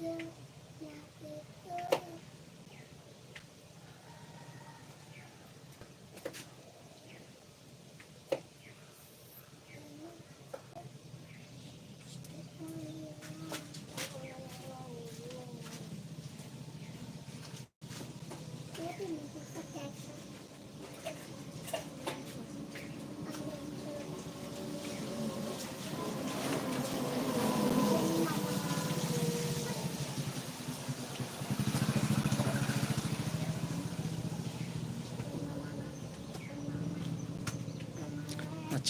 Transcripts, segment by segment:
Yeah.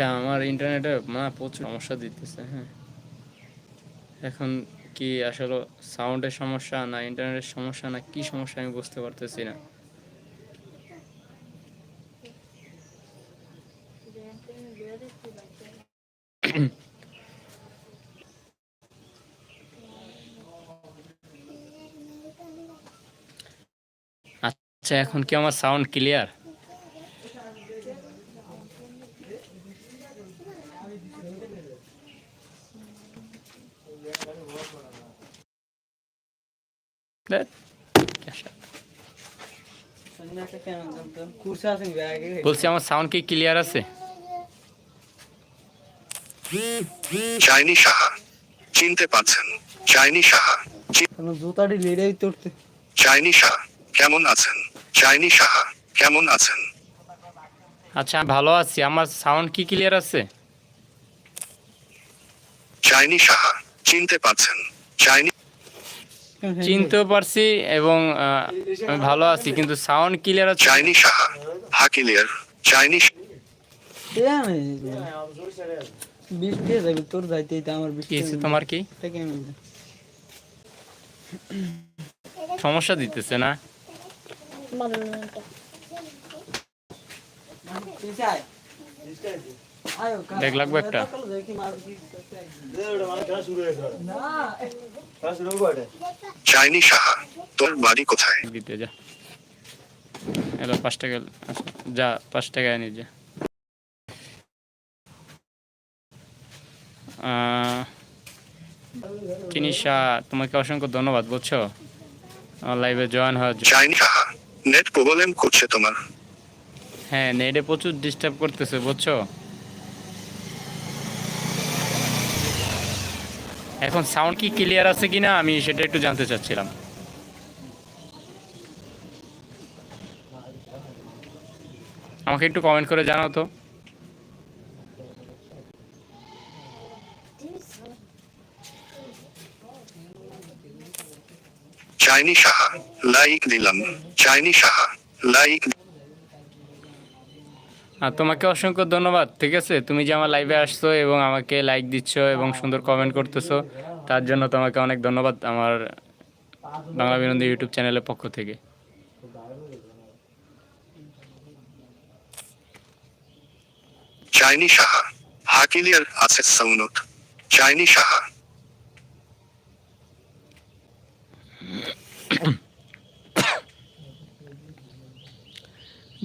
আচ্ছা আমার ইন্টারনেটে মা, প্রচুর সমস্যা দিতেছে হ্যাঁ। এখন কি আসলে সাউন্ডের সমস্যা না ইন্টারনেটের সমস্যা না কি সমস্যা আমি বুঝতে পারতেছি না। আচ্ছা এখন কি আমার সাউন্ড ক্লিয়ার বলছি আমার সাউন্ড কি ক্লিয়ার আছে চাইনি সাহা চিনতে পারছেন চাইনি সাহা জুতাটি লেড়েই তোরতে চাইনি সাহা কেমন আছেন? চাইনি সাহা কেমন আছেন? আচ্ছা আমি ভালো আছি। আমার সাউন্ড কি ক্লিয়ার আছে চাইনি সাহা চিনতে পারছেন চাইনি চিনতেও পারছি এবং আমি ভালো আছি কিন্তু সাউন্ড ক্লিয়ার আছে? চাইনি সাহা হাকিলিয়ার চাইনি বৃষ্টি তোর যাইতে যাইতে আমার হয়েছে তোমার কি? সমস্যা দিতেছে না? কা- দেখ লাগবে একটা। চাইনি সাহা তোর বাড়ি কোথায়? দিতে যা। এলো পাঁচ টাকা যা পাঁচ টাকা নিয়ে যা। চিনিশা তোমাকে অসংখ্য ধন্যবাদ বুঝছ? আমার লাইভে জয়েন হওয়ার জন্য। চাইনি নেট প্রবলেম করছে তোমার। হ্যাঁ নেটে প্রচুর ডিস্টার্ব করতেছে বুঝছ? এখন সাউন্ড কি ক্লিয়ার আছে কিনা আমি সেটা একটু জানতে চাচ্ছিলাম। আমাকে একটু কমেন্ট করে জানাও তো। চাইনি সাহা লাইক দিলাম। চাইনি সাহা লাইক আর তোমাকে অসংখ্য ধন্যবাদ ঠিক আছে? তুমি যে আমার লাইভে আসছো এবং আমাকে লাইক দিচ্ছ এবং সুন্দর কমেন্ট করতেছো তার জন্য তোমাকে অনেক ধন্যবাদ আমার বাংলা বিনোদী ইউটিউব চ্যানেলের পক্ষ থেকে। চাইনি সাহা হাকিলিয়ার আছে সাউনত চাইনি সাহা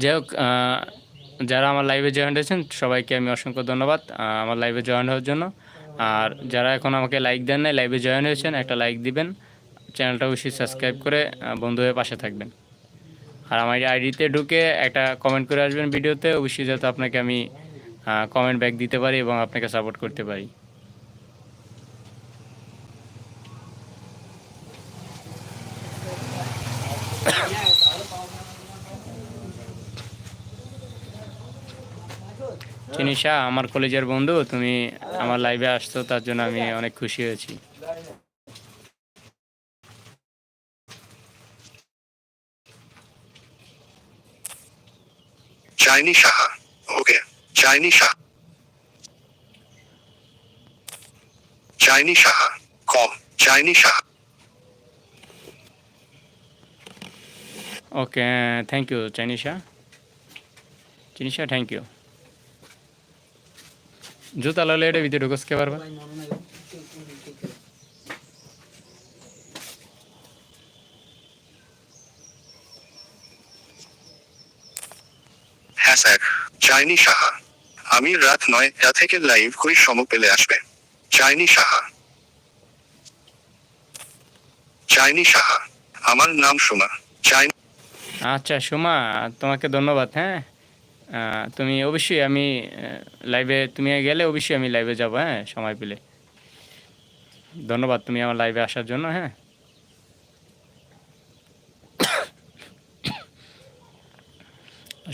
যাই হোক যারা আমার লাইভে জয়েন হয়েছেন, সবাইকে আমি অসংখ্য ধন্যবাদ আমার লাইভে জয়েন হওয়ার জন্য। আর যারা এখন আমাকে লাইক দেন নাই লাইভে জয়েন হয়েছেন, একটা লাইক দিবেন। চ্যানেলটা অবশ্যই সাবস্ক্রাইব করে বন্ধু হয়ে পাশে থাকবেন। আর আমার আইডিতে ঢুকে একটা কমেন্ট করে আসবেন ভিডিওতে, অবশ্যই যাতে আপনাকে আমি কমেন্ট ব্যাক দিতে পারি এবং আপনাকে সাপোর্ট করতে পারি। চিনিশা আমার কলেজের বন্ধু তুমি আমার লাইভে আসছো তার জন্য আমি অনেক খুশি হয়েছি। চাইনি সাহা ওকে চাইনি সাহা চাইনি সাহা ক Chaini Saha okay thank you চাইনিশা চিনিশা থ্যাংক ইউ জুতা ললে এটা ভিতরে ঢুকস পারবা? হ্যাঁ স্যার চাইনি সাহা। আমি রাত নয়টা থেকে লাইভ করি সম পেলে আসবে। চাইনি সাহা। চাইনি সাহা। আমার নাম সোমা। চাইনি আচ্ছা সোমা তোমাকে ধন্যবাদ হ্যাঁ? তুমি অবশ্যই আমি লাইভে তুমি গেলে অবশ্যই আমি লাইভে যাব হ্যাঁ সময় পেলে। ধন্যবাদ তুমি আমার লাইভে আসার জন্য হ্যাঁ।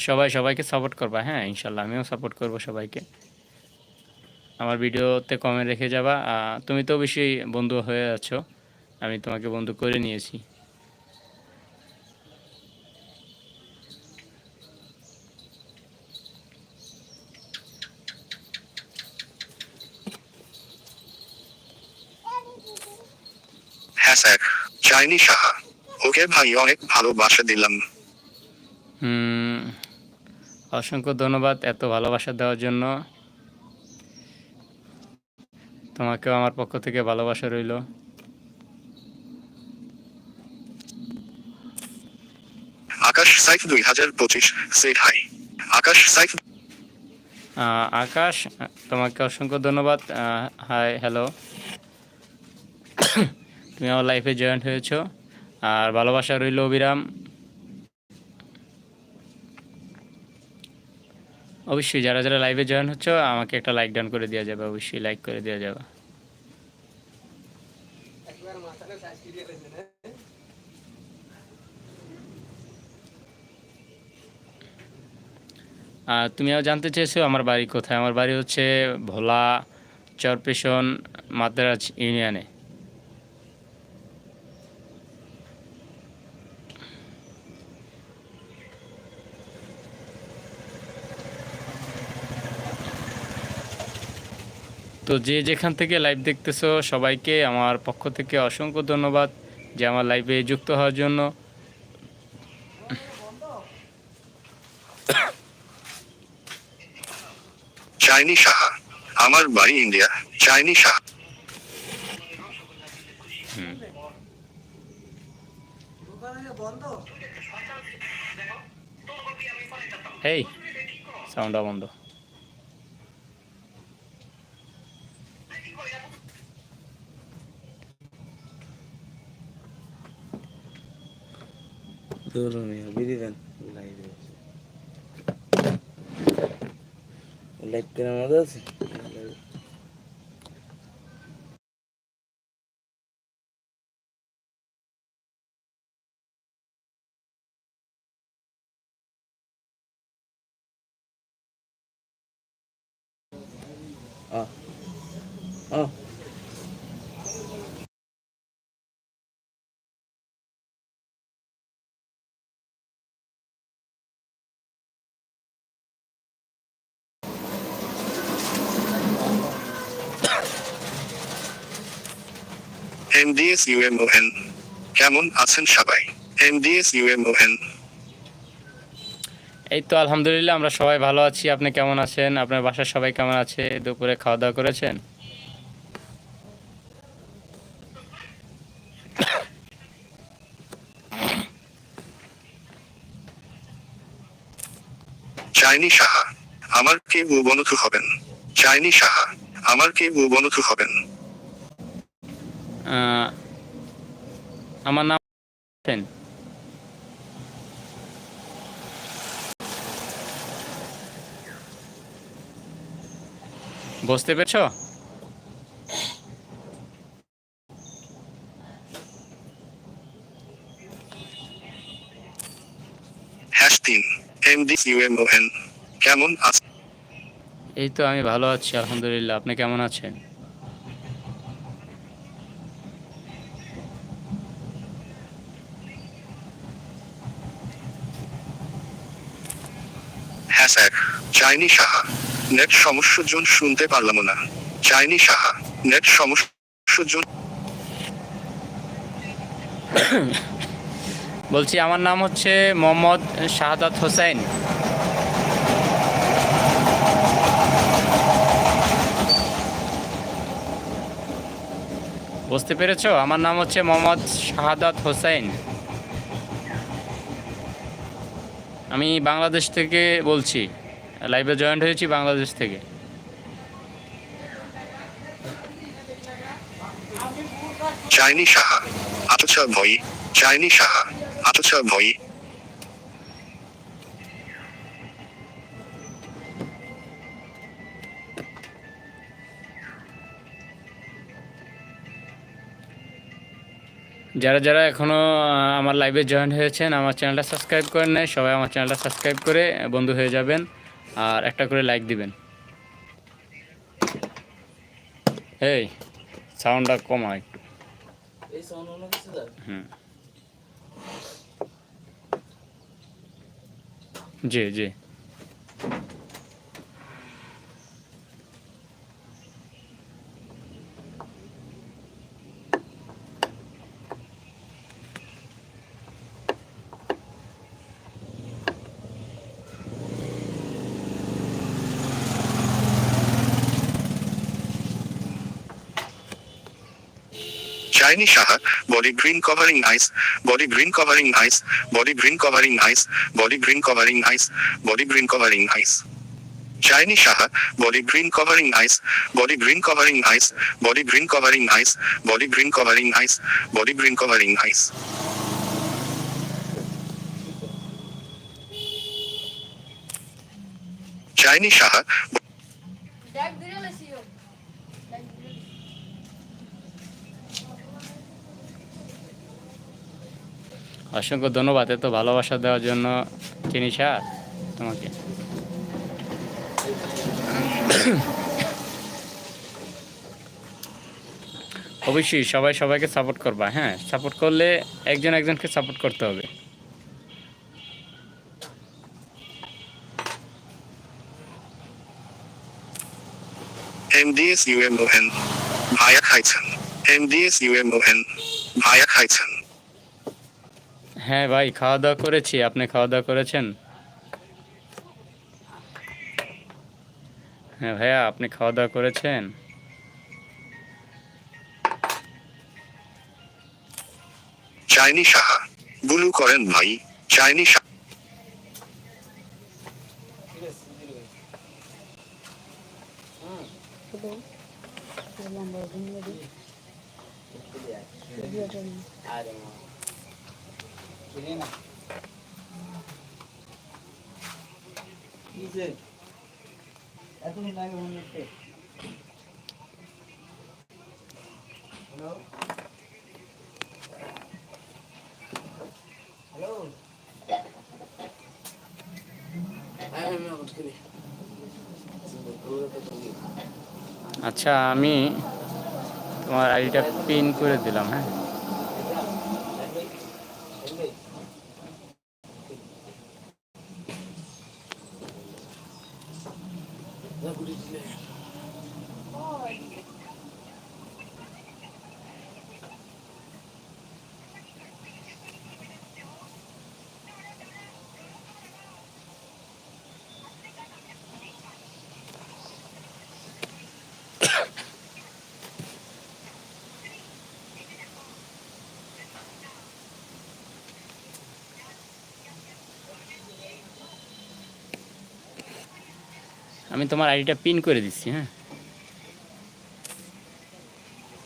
সবাই সবাইকে সাপোর্ট করবা হ্যাঁ ইনশাল্লাহ, আমিও সাপোর্ট করব সবাইকে। আমার ভিডিওতে কমেন্ট রেখে যাবা। তুমি তো অবশ্যই বন্ধু হয়ে আছো, আমি তোমাকে বন্ধু করে নিয়েছি। হ্যাশট্যাগ চাইনি সাহা ওকে ভাই অনেক ভালোবাসা দিলাম। হুম, অসংখ্য ধন্যবাদ এত ভালোবাসা দেওয়ার জন্য। তোমাকেও আমার পক্ষ থেকে ভালোবাসা রইল। আকাশ সাইফ দুই হাজার পঁচিশ সেট হাই আকাশ সাইফ আকাশ তোমাকে অসংখ্য ধন্যবাদ। হাই হ্যালো তুমি আমার লাইফে জয়েন্ট হয়েছো। আর ভালোবাসা রইল অবিরাম। অবশ্যই যারা যারা লাইভে জয়েন হচ্ছ, আমাকে একটা লাইক ডাউন করে দেওয়া যাবে। অবশ্যই লাইক করে দেওয়া যাবে। আর তুমিও জানতে চেয়েছো, আমার বাড়ি কোথায়? আমার বাড়ি হচ্ছে ভোলা চরপেশন মাদ্রাজ ইউনিয়নে। তো যে যেখান থেকে লাইভ দেখতেছো সবাইকে আমার পক্ষ থেকে অসংখ্য ধন্যবাদ যে আমার লাইভে যুক্ত হওয়ার জন্য। চাইনি সাহা আমার বাড়ি ইন্ডিয়া চাইনি সাহা এই সাউন্ডটা বন্ধ। ধরুন বিড়ি দেন লাইভে লাইট কেনার মধ্যে আছে? এমডিএস ইউএমওএন কেমন আছেন সবাই? এমডিএস ইউএমওএন এই তো আলহামদুলিল্লাহ আমরা সবাই ভালো আছি। আপনি কেমন আছেন? আপনার বাসার সবাই কেমন আছে? দুপুরে খাওয়া দাওয়া করেছেন? চাইনি সাহা আমার কে বনথু হবেন। চাইনি সাহা আমার কে বনথু হবেন। আমার নাম হোসেন। বুঝতে পেরেছ? কেমন এই তো আমি ভালো আছি আলহামদুলিল্লাহ। আপনি কেমন আছেন হ্যাঁ স্যার চাইনি সাহা। নেট সমস্যার জন্য শুনতে পারলাম না। চাইনি সাহা। নেট সমস্যার জন্য বলছি, আমার নাম হচ্ছে মোহাম্মদ শাহাদাত হোসেন। বুঝতে পেরেছ? আমার নাম হচ্ছে মোহাম্মদ শাহাদাত হোসেন। আমি বাংলাদেশ থেকে বলছি। লাইভে জয়েন্ট হয়েছি বাংলাদেশ থেকে। চাইনি সাহা আতছা ভই চাইনি সাহা আতছা ভই যারা যারা এখনও আমার লাইভে জয়েন হয়েছেন আমার চ্যানেলটা সাবস্ক্রাইব করেন নাই সবাই আমার চ্যানেলটা সাবস্ক্রাইব করে বন্ধু হয়ে যাবেন। আর একটা করে লাইক দিবেন। এই সাউন্ডটা কমা একটু হুম। জি জি। Chaini Saha body green covering ice body green covering ice body green covering ice body green covering ice body green covering ice Chaini Saha body green covering ice body green covering ice body green covering ice body green covering ice body green covering ice Chaini Saha অসংখ্য ধন্যবাদ এত ভালোবাসা দেওয়ার জন্য। চিনিসা তোমাকে। অবশ্যই সবাই সবাইকে সাপোর্ট করবা হ্যাঁ? সাপোর্ট করলে একজন একজনকে সাপোর্ট করতে হবে। এমডিএস ইউএমওএন ভায়া খাইছেন এমডিএস ইউএমওএন ভায়া খাইছেন হ্যাঁ ভাই খাওয়া দাওয়া করেছি। আপনি খাওয়া দাওয়া করেছেন? হ্যাঁ ভাইয়া আপনি খাওয়া দাওয়া করেছেন? চাইনি সাহা বুলু করেন ভাই চাইনি সাহা ঠিক আছে দিল ভাই আরে মা চিনি না কিসে এতদিন আগে মনে হচ্ছে হ্যালো হ্যালো আচ্ছা আমি তোমার আইডিটা পিন করে দিলাম হ্যাঁ? আমি তোমার আইডিটা পিন করে দিচ্ছি হ্যাঁ?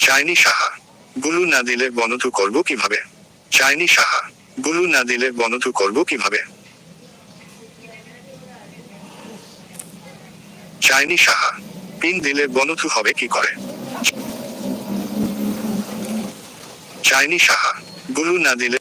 চাইনি সাহা বুলু না দিলে বনতু করব কীভাবে? চাইনি সাহা বুলু না দিলে বনতু করব কীভাবে? চাইনি সাহা, পিন দিলে বনতু হবে কি করে? চাইনি সাহা বুলু না দিলে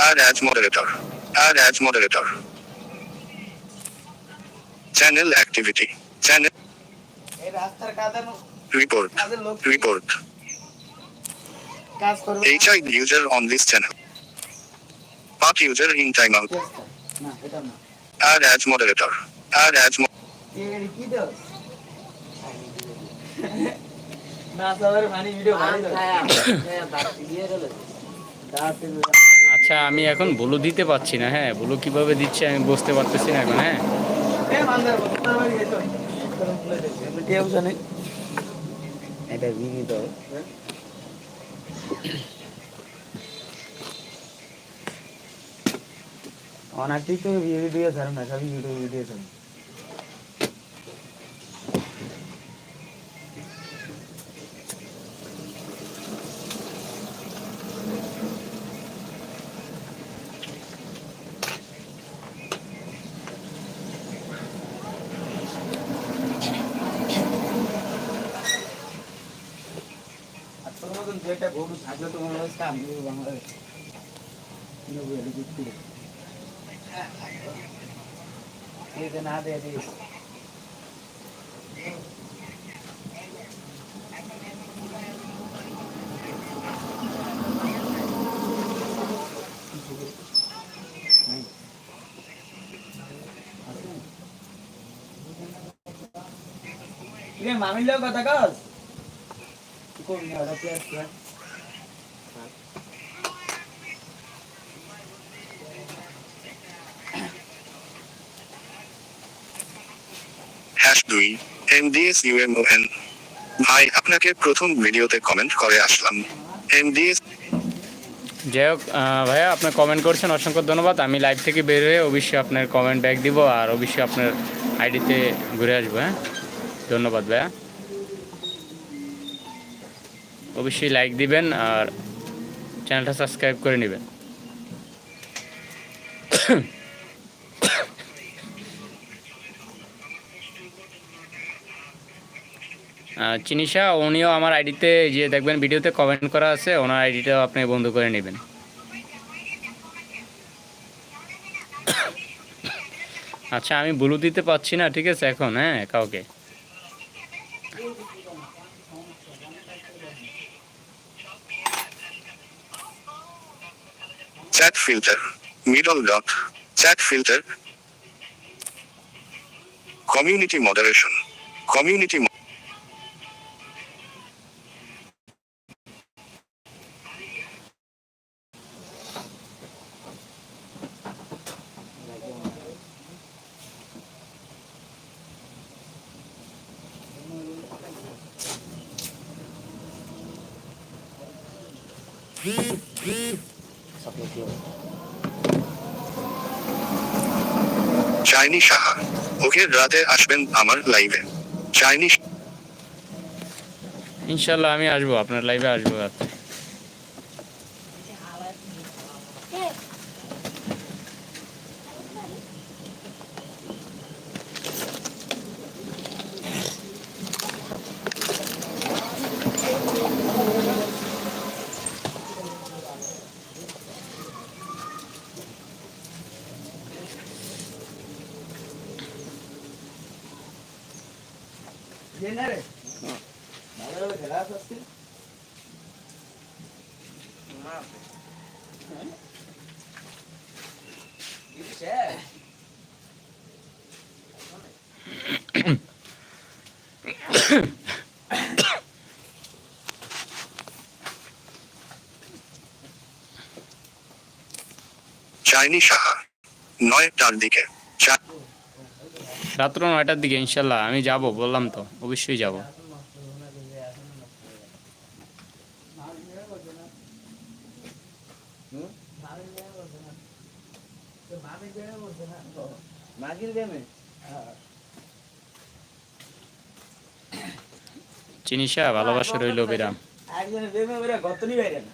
Add as moderator. Add as moderator. Channel activity. Channel report. Report. HI user on this channel. Part user in timeout. Add as moderator. Add as mo- এর কি দোস না সবার মানে ভিডিও ভালো দাঁত দিয়ে আচ্ছা আচ্ছা আমি এখন ব্লু দিতে পারছি না হ্যাঁ ব্লু কীভাবে দিচ্ছে আমি বুঝতে পারতেছি না এখন হ্যাঁ। এটা ভিড়ি তো অনার্থিক তো ভিডিও ছাড়ুন না সবই ইউটিউব ভিডিও ছাড়ো একটা গরু থাকলে তো মনে হচ্ছে আমি বাংলাদেশ। না দেয় দিস। কথা কস? ওটা পেঁয়াজ পেঁয়াজ হ্যাশ দুই এমডিএস ইউএমওএন ভাই আপনাকে প্রথম ভিডিওতে কমেন্ট করে আসলাম। এমডিএস যাই হোক ভাইয়া আপনি কমেন্ট করছেন অসংখ্য ধন্যবাদ। আমি লাইভ থেকে বের হয়ে অবশ্যই আপনার কমেন্ট ব্যাক দিব আর অবশ্যই আপনার আইডিতে ঘুরে আসব হ্যাঁ? ধন্যবাদ ভাইয়া। অবশ্যই লাইক দিবেন আর চ্যানেলটা সাবস্ক্রাইব করে নেবেন। চিনিশা উনিও আমার আইডিতে যে দেখবেন ভিডিওতে কমেন্ট করা আছে, ওনার আইডিটাও আপনি বন্ধ করে নেবেন। আচ্ছা আমি ব্লু দিতে পাচ্ছি না, ঠিক আছে, এখন হ্যাঁ কাউকে। Chat filter. Middle dot. Chat filter. Community moderation. Community ওকে রাতে আসবেন আমার লাইভে চাইনিজ ইনশাল্লাহ আমি আসব আপনার লাইভে আসব রাতে চাইনি সাহা। নয়টার দিকে। রাত্র নয়টার দিকে ইনশাল্লাহ। আমি যাব বললাম তো। অবশ্যই যাব। গেমে ভালোবাসা রইল বিরাম। একজনের প্রেমে ওরা গতনি বাইরে না।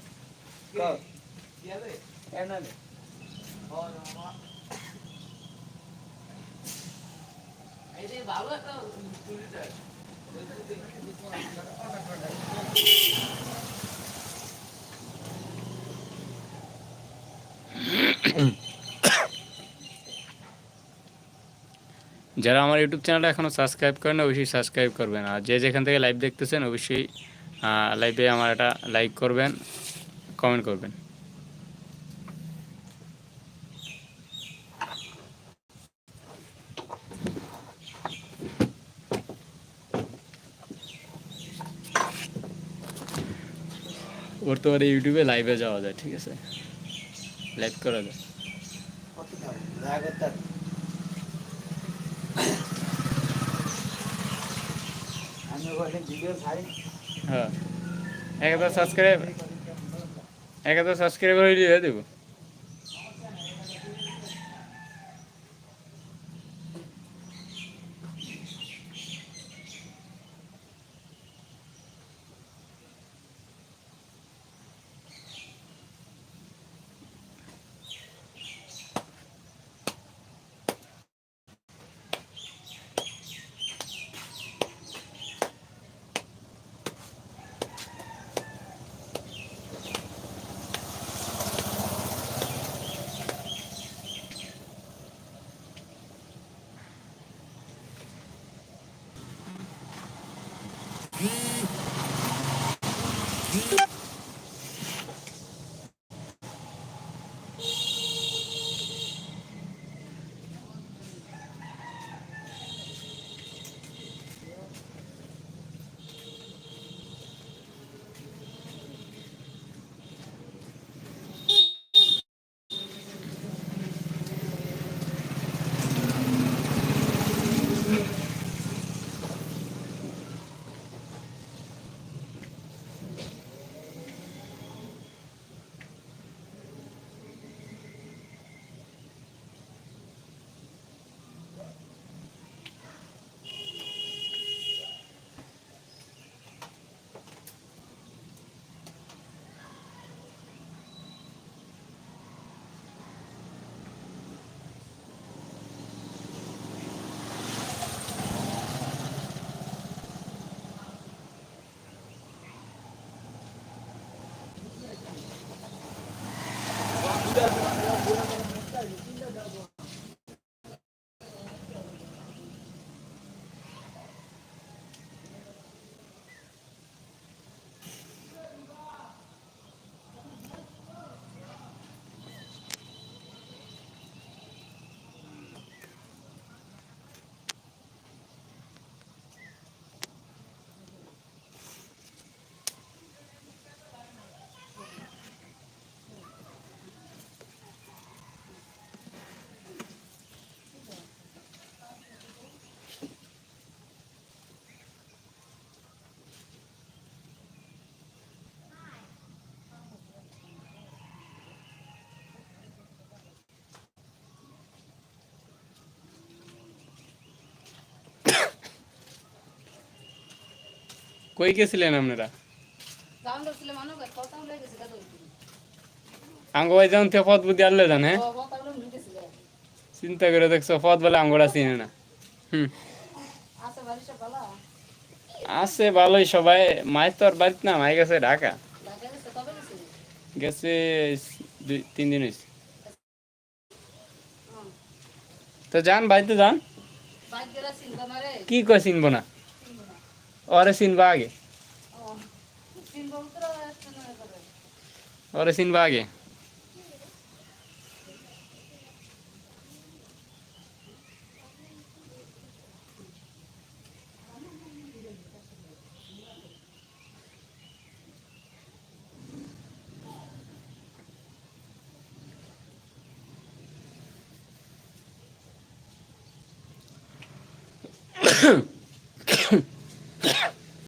যারা আমার ইউটিউব চ্যানেলটা এখনও সাবস্ক্রাইব করেন অবশ্যই সাবস্ক্রাইব করবেন। আর যে যেখান থেকে লাইভ দেখতেছেন, অবশ্যই লাইভে আমার একটা লাইক করবেন কমেন্ট করবেন। বর্তমানে ইউটিউবে লাইভে যাওয়া যায়, ঠিক আছে? লাইভ করা ছাড়ি হ্যাঁ। এক হাজার সাবস্ক্রাইব এক হাজার সাবস্ক্রাইবার হইলে দিয়ে দেবো কই গেছিলেন আপনারা? দাম ধরছিল মানুষ কথা বলে গেছে কত আঙ্গ ভাই যেমন তে পথ বুদ্ধি আনলে জান হ্যাঁ? চিন্তা করে দেখছ পথ বলে আঙ্গরা চিনে না। হুম। আছে ভালোই সবাই মায়ের তো আর বাড়িতে না মাই গেছে ঢাকা। গেছে দুই তিন দিন হয়েছে। তো যান বাড়িতে যান। কি কয় চিনবো না? ওরে চিনবা আগে ও চিনবো তো